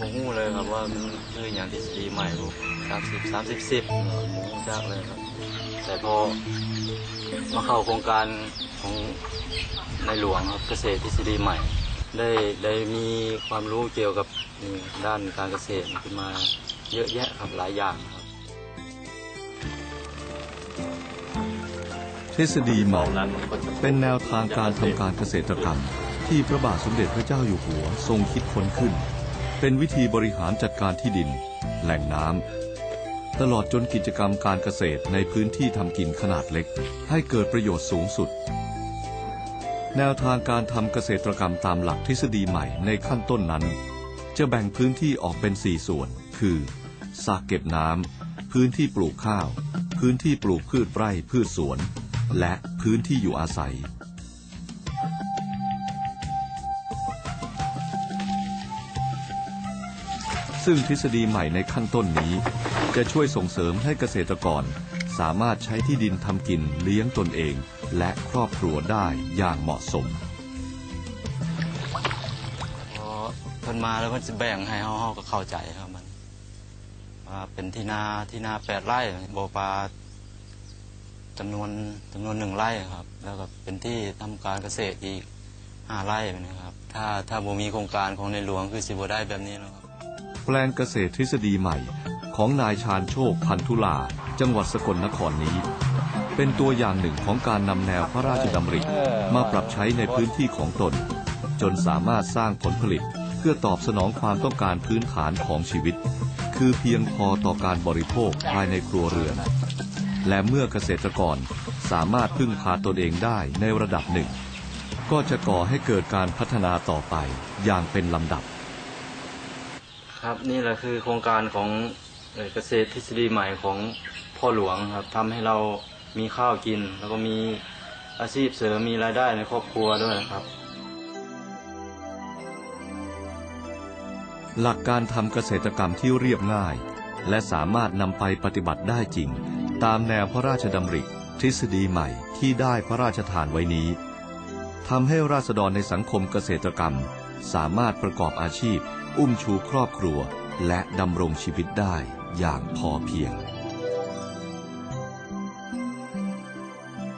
ว่ามันคืออย่างทฤษฎีใหม่พวกสามสิบสามสิบสิบหมูจักเลยครับ แต่พอมาเข้าโครงการของในหลวงครับเกษตรทฤษฎีใหม่ ได้ได้มีความรู้เกี่ยวกับด้านการเกษตรขึ้นมาเยอะแยะครับหลายอย่างครับทฤษฎีใหม่เป็นแนวทางการทำการเกษตรกรรม ที่พระบาทสมเด็จพระเจ้าอยู่หัวทรงคิดค้นขึ้น เป็นวิธีบริหารจัดการที่ดิน แหล่งน้ำตลอดจนกิจกรรมการเกษตรในพื้นที่ทำกินขนาดเล็ก ให้เกิดประโยชน์สูงสุด แนวทางการทำเกษตรกรรมตามหลักทฤษฎีใหม่ในขั้นต้นนั้น จะแบ่งพื้นที่ออกเป็น 4 ส่วน คือสระเก็บน้ำพื้นที่ปลูกข้าว พื้นที่ปลูกพืชไร่พืชสวน และพื้นที่อยู่อาศัย ซึ่งทฤษฎีใหม่ในขั้นต้นนี้ จะช่วยส่งเสริมให้เกษตรกร สามารถใช้ที่ดินทำกินเลี้ยงตนเอง และครอบครัวได้อย่างเหมาะสมพอเพิ่นมาแล้วเพิ่นสิแบ่งให้เฮาเฮาก็เข้าใจครับมันว่าเป็นที่นาที่นาแปดไร่บ่อปลาจำนวนจำนวนหนึ่งไร่ครับ แล้วก็เป็นที่ทำการเกษตรอีกห้าไร่นะครับ ถ้าถ้าบ่มีโครงการของในหลวงคือสิบ่ได้แบบนี้แล้วครับ แปลงเกษตรทฤษฎีใหม่ ของนายชาญโชคพันธุลา จังหวัดสกลนครนี้ เป็นตัวอย่างหนึ่งของการนำแนวพระราชดำริ มาปรับใช้ในพื้นที่ของตน จนสามารถสร้างผลผลิต เพื่อตอบสนองความต้องการพื้นฐานของชีวิต คือเพียงพอต่อการบริโภคภายในครัวเรือน และเมื่อเกษตรกรสามารถพึ่งพาตนเองได้ในระดับหนึ่ง ก็จะก่อให้เกิดการพัฒนาต่อไปอย่างเป็นลำดับ ครับนี่แหละคือโครงการของเกษตรทฤษฎีใหม่ของพ่อหลวงครับทำให้เรามีข้าวกิน แล้วก็มีอาชีพเสริมมีรายได้ในครอบครัวด้วยนะครับ หลักการทำเกษตรกรรมที่เรียบง่าย และสามารถนำไปปฏิบัติได้จริง ตามแนวพระราชดำริ ทฤษฎีใหม่ที่ได้พระราชทานไว้นี้ทำให้ราษฎรในสังคมเกษตรกรรม สามารถประกอบอาชีพ อุ้มชูครอบครัว และดำรงชีวิตได้อย่างพอเพียง